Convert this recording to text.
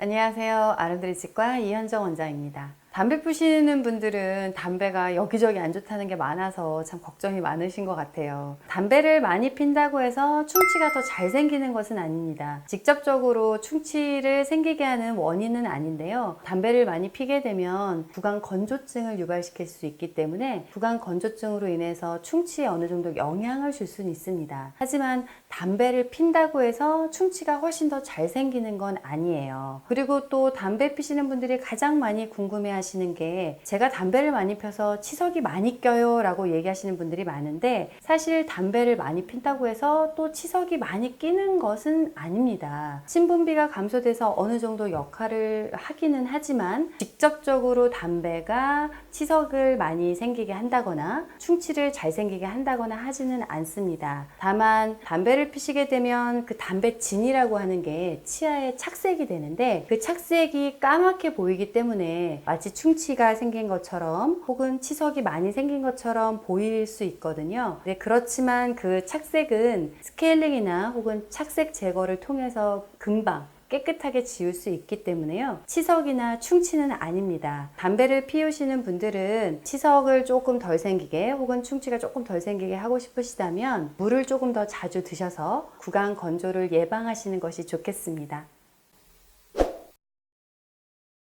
안녕하세요. 아름드리 치과 이현정 원장입니다. 담배 피시는 분들은 담배가 여기저기 안 좋다는 게 많아서 참 걱정이 많으신 것 같아요. 담배를 많이 핀다고 해서 충치가 더 잘 생기는 것은 아닙니다. 직접적으로 충치를 생기게 하는 원인은 아닌데요. 담배를 많이 피게 되면 구강 건조증을 유발시킬 수 있기 때문에 구강 건조증으로 인해서 충치에 어느 정도 영향을 줄 수는 있습니다. 하지만 담배를 핀다고 해서 충치가 훨씬 더 잘 생기는 건 아니에요. 그리고 또 담배 피시는 분들이 가장 많이 궁금해 하시는 게 제가 담배를 많이 펴서 치석이 많이 껴요 라고 얘기하시는 분들이 많은데 사실 담배를 많이 핀다고 해서 또 치석이 많이 끼는 것은 아닙니다. 신분비가 감소돼서 어느 정도 역할을 하기는 하지만 직접적으로 담배가 치석을 많이 생기게 한다거나 충치를 잘 생기게 한다거나 하지는 않습니다. 다만 담배를 피시게 되면 그 담배 진이라고 하는 게 치아에 착색이 되는데 그 착색이 까맣게 보이기 때문에 마치 충치가 생긴 것처럼 혹은 치석이 많이 생긴 것처럼 보일 수 있거든요. 네, 그렇지만 그 착색은 스케일링이나 혹은 착색 제거를 통해서 금방 깨끗하게 지울 수 있기 때문에요. 치석이나 충치는 아닙니다. 담배를 피우시는 분들은 치석을 조금 덜 생기게 혹은 충치가 조금 덜 생기게 하고 싶으시다면 물을 조금 더 자주 드셔서 구강 건조를 예방하시는 것이 좋겠습니다.